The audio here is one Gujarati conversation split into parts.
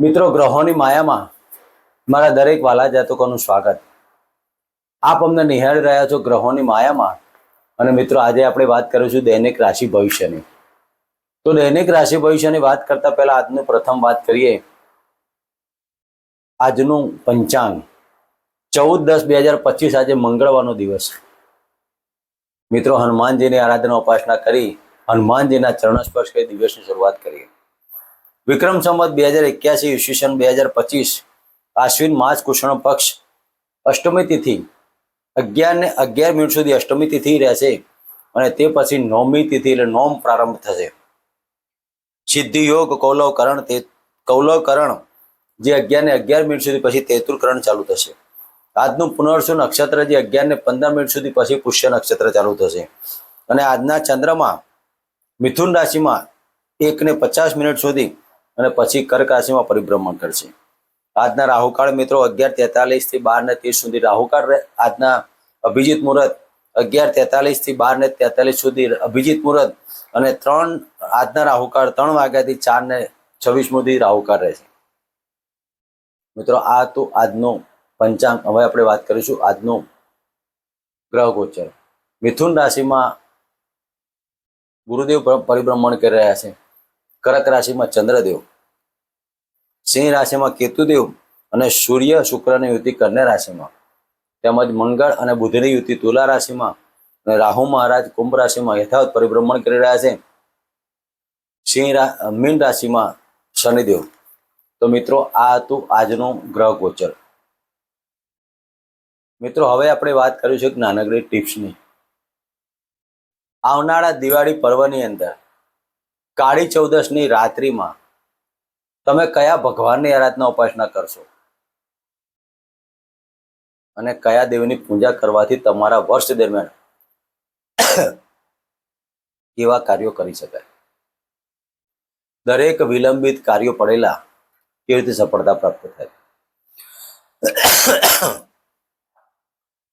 મિત્રો, ગ્રહોની માયામાં મારા દરેક વાલા જાતકોનું સ્વાગત. આપ અમને નિહાળી રહ્યા છો ગ્રહોની માયામાં. અને મિત્રો, આજે આપણે વાત કરીશું દૈનિક રાશિ ભવિષ્યની. તો દૈનિક રાશિ ભવિષ્યની વાત કરતા પહેલા આજનું પ્રથમ વાત કરીએ. આજનું પંચાંગ. ચૌદ દસ બે હજાર પચીસ આજે મંગળવારનો દિવસ. મિત્રો, હનુમાનજીની આરાધના ઉપાસના કરી, હનુમાનજીના ચરણ સ્પર્શ કરી દિવસની શરૂઆત કરીએ. વિક્રમ સંવત બે હજાર એક્યાસી ઈસવીસન બે હજાર પચીસ, આશ્વિન માસ કૃષ્ણ પક્ષ, અષ્ટમી તિથિ, અગિયાર ને અગિયાર મિનિટ સુધી અષ્ટમી તિથિ રહેશે અને તે પછી નવમી તિથિ એટલે નોમ પ્રારંભ થશે. સિદ્ધિ યોગ કૌલવકરણ તે કૌલવકરણ જે અગિયાર ને અગિયાર મિનિટ સુધી પછી તેતુરકરણ ચાલુ થશે. આજનું પુનર્સુ નક્ષત્ર જે અગિયાર ને પંદર મિનિટ સુધી પછી પુષ્ય નક્ષત્ર ચાલુ થશે. અને આજના ચંદ્રમાં મિથુન રાશિમાં એક ને પચાસ મિનિટ સુધી અને પછી કર્ક પરિભ્રમણ કરશે. આજના રાહુકાળ મિત્રો અગિયાર તેતાલીસથી બાર ને ત્રીસ સુધી રાહુકાળ રહે. આજના અભિજીત મુહૂર્ત અગિયાર તેતાલીસથી બાર ને તેતાલીસ સુધી અભિજીત મુહૂર્ત અને ત્રણ આજના રાહુકાળ ત્રણ વાગ્યાથી ચાર ને છવ્વીસ સુધી રાહુકાળ રહેશે. મિત્રો, આ તો આજનો પંચાંગ, હવે આપણે વાત કરીશું આજનું ગ્રહ ગોચર. મિથુન રાશિમાં ગુરુદેવ પરિભ્રમણ કરી રહ્યા છે. કર્ક રાશિમાં ચંદ્રદેવ, સિંહ રાશિમાં કેતુદેવ અને સૂર્ય શુક્રની યુતિ કન્યા રાશિમાં. તેમજ મંગળ અને બુધની યુતિ તુલા રાશિમાં. અને રાહુ મહારાજ કુંભ રાશિમાં યથાવત પરિભ્રમણ કરી રહ્યા છે. સિંહ મીન રાશિમાં શનિદેવ. તો મિત્રો, આ હતું આજનું ગ્રહ ગોચર. મિત્રો, હવે આપણે વાત કરીશું એક નાનકડી ટિપ્સની. આવનારા દિવાળી પર્વની અંદર કાળી ચૌદશની રાત્રિમાં તમે કયા ભગવાનની આરાધના ઉપાસના કરશો? અને કયા દેવની પૂજા કરવાથી તમારા વર્ષ દરમિયાન કેવા કાર્યો કરી શકાય? દરેક વિલંબિત કાર્યો પડેલા કેવી રીતે સફળતા પ્રાપ્ત થાય?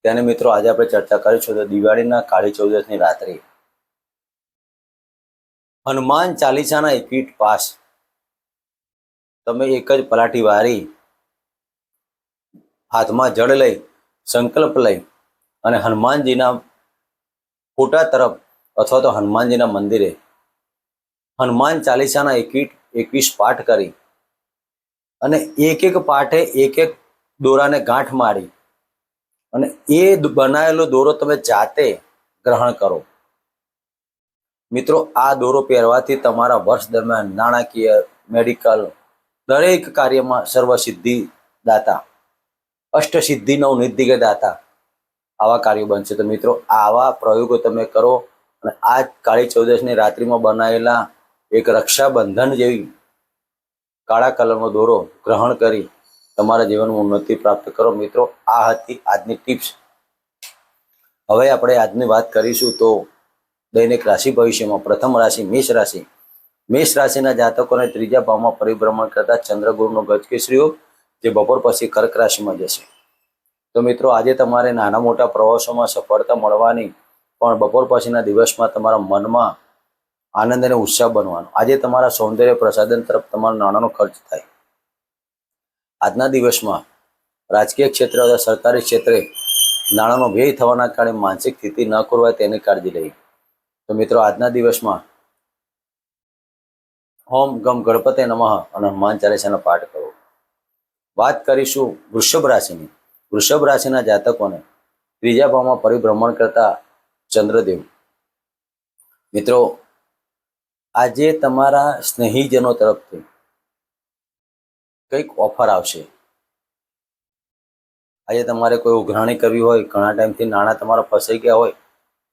તેને મિત્રો આજે આપણે ચર્ચા કરીશું તો દિવાળીના કાળી ચૌદશની રાત્રે હનુમાન ચાલીસાના એકવીટ પાસ. તમે એક જ પલાઠી વારી, હાથમાં જળ લઈ, સંકલ્પ લઈ અને હનુમાનજીના ફોટા તરફ અથવા તો હનુમાનજીના મંદિરે હનુમાન ચાલીસાના એકવીટ એકવીસ પાઠ કરી અને એક એક પાઠે એક એક દોરાને ગાંઠ મારી અને એ બનાવેલો દોરો તમે જાતે ગ્રહણ કરો. મિત્રો, આ દોરો પહેરવાથી તમારા વર્ષ દરમિયાન નાણાકીય મેડિકલ દરેક કાર્યમાં સર્વસિદ્ધિ દાતા, અષ્ટસિદ્ધિ નવનિધિ દાતા આવા કાર્યો બનશે. તો મિત્રો, આવા પ્રયોગો તમે કરો અને આ કાળી ચૌદશની રાત્રિમાં બનાવેલા એક રક્ષાબંધન જેવી કાળા કલરનો દોરો ગ્રહણ કરી તમારા જીવનમાં ઉન્નતિ પ્રાપ્ત કરો. મિત્રો, આ હતી આજની ટિપ્સ હવે આપણે આજની વાત કરીશું તો દૈનિક રાશિ ભવિષ્યમાં પ્રથમ રાશિ મેષ રાશિ. મેષ રાશિના જાતકોને ત્રીજા ભાવમાં પરિભ્રમણ કરતા ચંદ્રગુરુનો ગજકેસરી યોગ જે બપોર પછી કર્ક રાશિમાં જશે. તો મિત્રો, આજે તમારે નાના મોટા પ્રવાસોમાં સફળતા મળવાની પણ બપોર પછીના દિવસમાં તમારા મનમાં આનંદ અને ઉત્સાહ બનવાનો. આજે તમારા સૌંદર્ય પ્રસાધન તરફ તમારો નાણાંનો ખર્ચ થાય. આજના દિવસમાં રાજકીય ક્ષેત્ર અથવા સરકારી ક્ષેત્રે નાણાંનો વ્યય થવાના કારણે માનસિક સ્થિતિ ન ખોરવાય તેની કાળજી લઈ તો મિત્રો, આજના દિવસમાં હોમ ગમ ગણપતે નમઃ અને હનુમાન ચાલીસાનો પાઠ કરો. વાત કરીશું વૃષભ રાશિની. વૃષભ રાશિના જાતકોને ત્રીજા ભાવમાં પરિભ્રમણ કરતા ચંદ્રદેવ. મિત્રો, આજે તમારા સ્નેહીજનો તરફથી કંઈક ઓફર આવશે. આજે તમારે કોઈ ઉઘરાણી કરવી હોય, ઘણા ટાઈમથી નાણાં તમારા ફસાઈ ગયા હોય,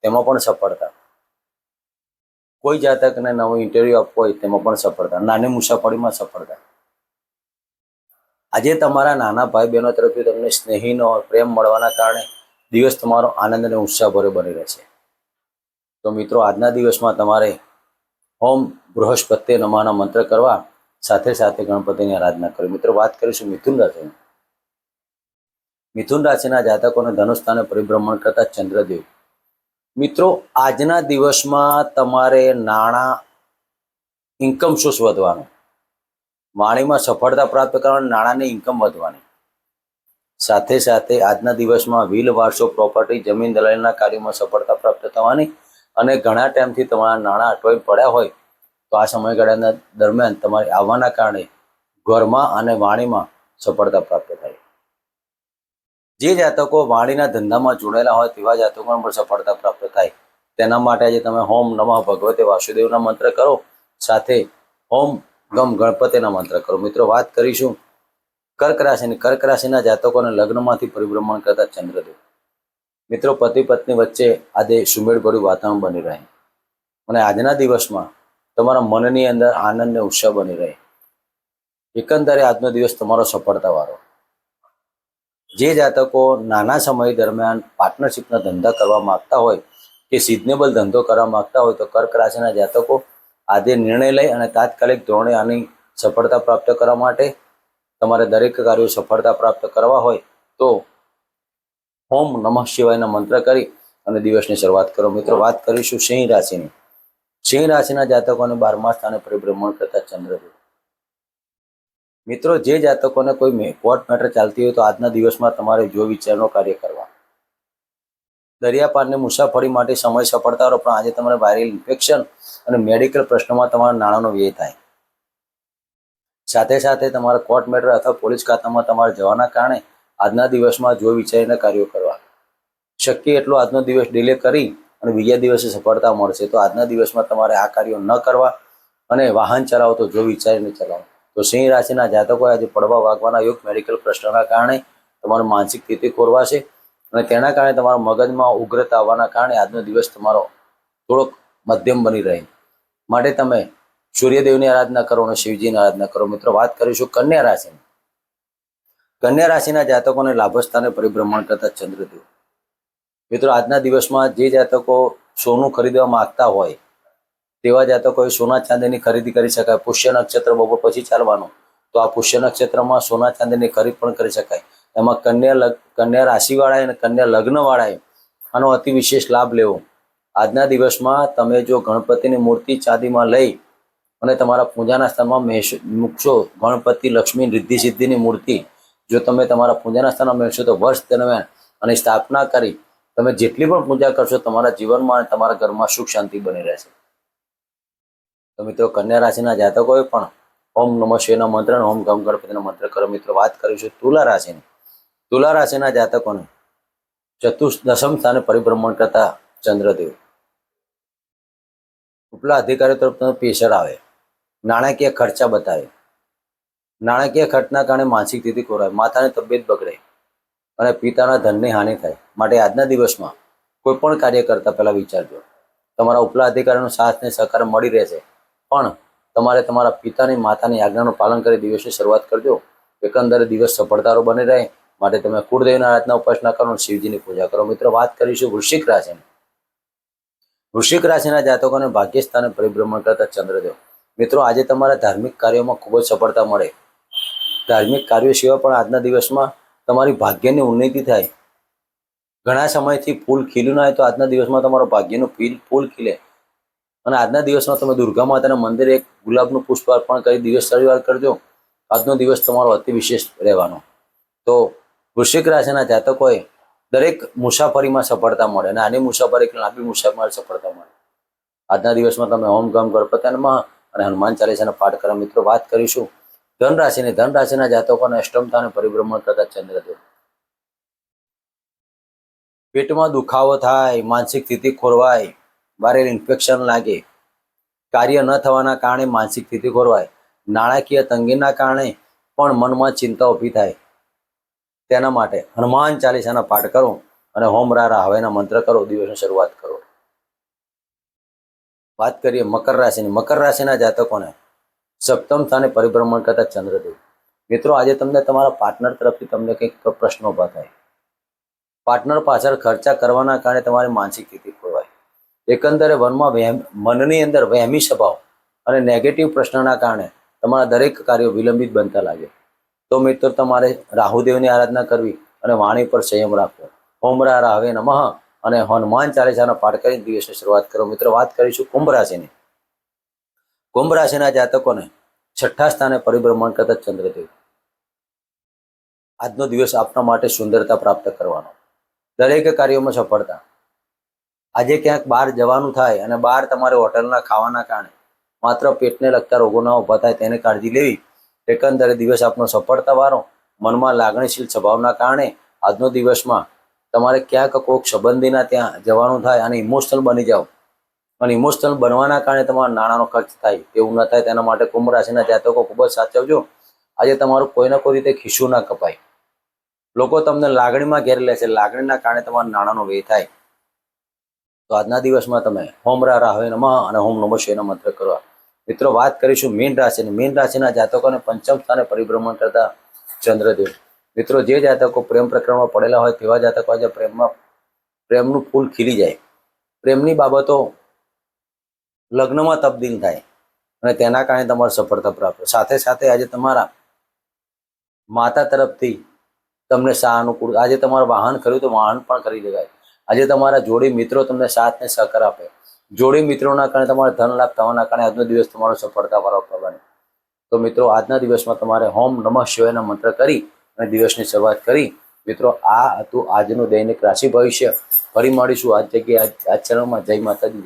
તેમાં પણ સફળતા. કોઈ જાતકને નવો ઇન્ટરવ્યુ આપવો હોય તેમાં પણ સફળતા, નાની મુસાફરીમાં સફળતા. આજે તમારા નાના ભાઈ બહેનો તરફથી તમને સ્નેહીનો પ્રેમ મળવાના કારણે દિવસ તમારો આનંદ અને ઉત્સાહભર્યો બની રહેશે. તો મિત્રો, આજના દિવસમાં તમારે હોમ બૃહસ્પતિ નમાના મંત્ર કરવા, સાથે સાથે ગણપતિની આરાધના કરવી. મિત્રો, વાત કરીશું મિથુન રાશિની. મિથુન રાશિના જાતકોને ધનુસ્થાને પરિભ્રમણ કરતા ચંદ્રદેવ. મિત્રો, આજના દિવસમાં તમારે નાણાં ઇન્કમ સોર્સ વધવાનું? વાણીમાં સફળતા પ્રાપ્ત કરવાની, નાણાંની ઇન્કમ વધવાની. સાથે સાથે આજના દિવસમાં વ્હીલ વારસો પ્રોપર્ટી જમીન દલાલીના કાર્યમાં સફળતા પ્રાપ્ત થવાની અને ઘણા ટાઈમથી તમારા નાણાં અટવાઈ પડ્યા હોય, તો આ સમયગાળાના દરમિયાન તમારે આવવાના કારણે ઘરમાં અને વાણીમાં સફળતા પ્રાપ્ત થાય. જે જાતકો વાણીના ધંધામાં જોડાયેલા હોય તેવા જાતકોને પણ સફળતા પ્રાપ્ત થાય. તેના માટે આજે તમે હોમ નમઃ ભગવતે વાસુદેવના મંત્ર કરો, સાથે હોમ ગમ ગણપતિના મંત્ર કરો. મિત્રો, વાત કરીશું કર્ક રાશિની. કર્ક રાશિના જાતકોને લગ્નમાંથી પરિભ્રમણ કરતા ચંદ્રદેવ. મિત્રો, પતિ પત્ની વચ્ચે આજે સુમેળભર્યું વાતાવરણ બની રહે. અને આજના દિવસમાં તમારા મનની અંદર આનંદ ને ઉત્સાહ બની રહે. એકંદરે આજનો દિવસ તમારો સફળતાવાળો. જે જાતકો નાના સમય દરમિયાન પાર્ટનરશિપના ધંધા કરવા માગતા હોય કે સિઝનેબલ ધંધો કરવા માગતા હોય તો કર્ક રાશિના જાતકો આજે નિર્ણય લઈ અને તાત્કાલિક ધોરણે આની સફળતા પ્રાપ્ત કરવા માટે તમારે દરેક કાર્યો સફળતા પ્રાપ્ત કરવા હોય તો ઓમ નમઃ શિવાયના મંત્ર કરી અને દિવસની શરૂઆત કરો. મિત્રો, વાત કરીશું સિંહ રાશિની. સિંહ રાશિના જાતકોને બારમા સ્થાને પરિભ્રમણ કરતા ચંદ્રદેવ મિત્રો, જે જાતકોને કોઈ કોર્ટ મેટર ચાલતી હોય તો આજના દિવસમાં તમારે જો વિચારનો કાર્ય કરવા. દરિયાપારની મુસાફરી માટે સમય સફળતાનો પણ આજે તમારે વાયરલ ઇન્ફેક્શન અને મેડિકલ પ્રશ્નોમાં તમારા નાણાંનો વ્યય થાય. સાથે સાથે તમારા કોર્ટ મેટર અથવા પોલીસ ખાતામાં તમારે જવાના કારણે આજના દિવસમાં જો વિચારીને કાર્યો કરવા. શક્ય એટલો આજનો દિવસ ડિલે કરી અને બીજા દિવસે સફળતા મળશે, તો આજના દિવસમાં તમારે આ કાર્યો ન કરવા અને વાહન ચલાવો તો જો વિચારીને ચલાવો. તો સિંહ રાશિના જાતકો આજે પડવા વાગવાના યોગ મેડિકલ પ્રશ્નના કારણે તમારું માનસિક સ્થિતિ ખોરવાશે અને તેના કારણે તમારા મગજમાં ઉગ્રતા આવવાના કારણે આજનો દિવસ તમારો થોડોક મધ્યમ બની રહે. માટે તમે સૂર્યદેવની આરાધના કરો અને શિવજીની આરાધના કરો. મિત્રો, વાત કરીશું કન્યા રાશિની. કન્યા રાશિના જાતકોને લાભસ્થાને પરિભ્રમણ કરતા ચંદ્રદેવ. મિત્રો, આજના દિવસમાં જે જાતકો સોનું ખરીદવા માંગતા હોય તેવા જાતકોએ સોના ચાંદીની ખરીદી કરી શકાય. પુષ્ય નક્ષત્ર બપોર પછી ચાલવાનું. તો આ પુષ્ય નક્ષત્રમાં સોના ચાંદીની ખરીદ પણ કરી શકાય. એમાં કન્યા કન્યા રાશિવાળાએ અને કન્યા લગ્નવાળાએ આનો અતિ વિશેષ લાભ લેવો. આજના દિવસમાં તમે જો ગણપતિની મૂર્તિ ચાંદીમાં લઈ અને તમારા પૂજાના સ્થાનમાં મહેશ- મૂકશો ગણપતિ, લક્ષ્મી, રિદ્ધિ, સિદ્ધિની મૂર્તિ જો તમે તમારા પૂજાના સ્થાનમાં મેળશો તો વર્ષ દરમિયાન અને સ્થાપના કરી તમે જેટલી પણ પૂજા કરશો તમારા જીવનમાં અને તમારા ઘરમાં સુખ શાંતિ બની રહેશે. તો મિત્રો, કન્યા રાશિના જાતકોએ પણ ઓમ નમઃ શિવના મંત્ર ઓમ ગમ ગણપતિના મંત્ર કરો. મિત્રો, વાત કરીશું તુલા રાશિની. તુલા રાશિના જાતકોને ચતુર્થ દશમ સ્થાને પરિભ્રમણ કરતા ચંદ્રદેવ. ઉપલા અધિકારીઓ તરફ પ્રેશર આવે. નાણાકીય ખર્ચા બતાવે. નાણાકીય ખર્ચના કારણે માનસિક સ્થિતિ ખોરાય માતાની તબિયત બગડે અને પિતાના ધનની હાનિ થાય. માટે આજના દિવસમાં કોઈ પણ કાર્ય કરતા પહેલા વિચારજો. તમારા ઉપલા અધિકારીનો સાથ ને સહકાર મળી રહેશે. પણ તમારે તમારા પિતાની માતાની આજ્ઞાનું પાલન કરી દિવસની શરૂઆત કરજો. એકંદરે દિવસ સફળતારો બની રહે. માટે તમે કુળદેવના આરાધના ઉપાસના કરો શિવજીની પૂજા કરો. મિત્રો, વાત કરીશું વૃશ્ચિક રાશિની. વૃશ્ચિક રાશિના જાતકોને ભાગ્યસ્થાને પરિભ્રમણ કરતા ચંદ્રદેવ. મિત્રો, આજે તમારા ધાર્મિક કાર્યોમાં ખૂબ જ સફળતા મળે. ધાર્મિક કાર્યો સિવાય પણ આજના દિવસમાં તમારી ભાગ્યની ઉન્નતિ થાય. ઘણા સમયથી ફૂલ ખીલ્યું ના હોય તો આજના દિવસમાં તમારો ભાગ્યનું ફીલ ફૂલ ખીલે. અને આજના દિવસમાં તમે દુર્ગા માતાના મંદિરે એક ગુલાબનું પુષ્પ અર્પણ કરી દિવસ શરૂઆત કરજો. આજનો દિવસ તમારો અતિ વિશેષ રહેવાનો. તો વૃશ્ચિક રાશિના જાતકોએ દરેક મુસાફરીમાં સફળતા મળે અને આની મુસાફરી લાંબી મુસાફરી સફળતા મળે. આજના દિવસમાં તમે ઓમ ગમ ગણપતનમાં અને હનુમાન ચાલીસાના પાઠ કરવા મિત્રો વાત કરીશું. ધન રાશિની ધન રાશિના જાતકોને અષ્ટમ અને પરિભ્રમણ કરતા ચંદ્રદેવ પેટમાં દુખાવો થાય, માનસિક સ્થિતિ ખોરવાય વારે ઇન્ફેક્શન લાગે. કાર્ય ન થવાના કારણે માનસિક સ્થિતિ ખોરવાય. નાણાકીય તંગીના કારણે પણ મનમાં ચિંતા ઊભી થાય. તેના માટે હનુમાન ચાલીસાના પાઠ કરો અને હોમ રારા હવેના મંત્ર કરો, દિવસની શરૂઆત કરો. વાત કરીએ મકર રાશિની. મકર રાશિના જાતકોને સપ્તમ સ્થાને પરિભ્રમણ કરતા ચંદ્રદેવ. મિત્રો, આજે તમને તમારા પાર્ટનર તરફથી તમને કંઈક પ્રશ્નો ઊભા થાય. પાર્ટનર પાછળ ખર્ચા કરવાના કારણે તમારી માનસિક સ્થિતિ એકંદરે મનમાં મનની અંદર વહેમી સ્વભાવ અને નેગેટિવ પ્રશ્નના કારણે તમારા દરેક કાર્યો વિલંબિત બનતા લાગે. તો મિત્રો, તમારે રાહુદેવની આરાધના કરવી અને વાણી પર સંયમ રાખવો. હોમરા રાહવે નમઃ અને હનુમાન ચાલીસાનો પાઠ કરીને દિવસની શરૂઆત કરો. મિત્રો, વાત કરીશું કુંભ રાશિની. કુંભ રાશિના જાતકોને છઠ્ઠા સ્થાને પરિભ્રમણ કરતા ચંદ્રદેવ. આજનો દિવસ આપના માટે સુંદરતા પ્રાપ્ત કરવાનો. દરેક કાર્યોમાં સફળતા આજે ક્યાંક બહાર જવાનું થાય અને બહાર તમારે હોટલના ખાવાના કારણે માત્ર પેટને લગતા રોગો ના ઊભા થાય તેને કાળજી લેવી. એકંદરે દિવસ આપનો સફળતા વારો, મનમાં લાગણીશીલ સ્વભાવના કારણે આજનો દિવસમાં તમારે ક્યાંક કોઈક સંબંધીના ત્યાં જવાનું થાય અને ઇમોશનલ બની જાઓ. અને ઇમોશનલ બનવાના કારણે તમારા નાણાંનો ખર્ચ થાય, એવું ન થાય તેના માટે કુંભ રાશિના જાતકો ખૂબ જ સાચવજો. આજે તમારું કોઈને કોઈ રીતે ખિસ્સું ના કપાય. લોકો તમને લાગણીમાં ઘેર લે છે લાગણીના કારણે તમારા નાણાંનો વ્યય થાય. તો આજના દિવસમાં તમે હોમ રા રાહવે નમઃ અને હોમ નમઃ શિવાયના મંત્ર કરવા મિત્રો, વાત કરીશું મીન રાશિની. મીન રાશિના જાતકોને પંચમ સ્થાને પરિભ્રમણ કરતા ચંદ્રદેવ. મિત્રો, જે જાતકો પ્રેમ પ્રકરણમાં પડેલા હોય તેવા જાતકો આજે પ્રેમમાં પ્રેમનું ફૂલ ખીલી જાય. પ્રેમની બાબતો લગ્નમાં તબદીલ થાય અને તેના કારણે તમારે સફળતા પ્રાપ્ત સાથે સાથે આજે તમારા માતા તરફથી તમને સહાનુકૂળ, આજે તમારું વાહન ખર્યું તો વાહન પણ ખરીદી શકાય. આજે તમારા જોડી મિત્રો તમને સાથ ને સહકાર આપે. જોડી મિત્રોના કારણે તમારે ધન લાભ થવાના કારણે આજનો દિવસ તમારો સફળતા વાળો થવાનો તો મિત્રો, આજના દિવસમાં તમારે હોમ નમઃ શિવાયના મંત્ર કરી અને દિવસની શરૂઆત કરી. મિત્રો, આ હતું આજનું દૈનિક રાશિ ભવિષ્ય. ફરી મળીશું. આ જગ્યાએ આ ચેનલમાં જય માતાજી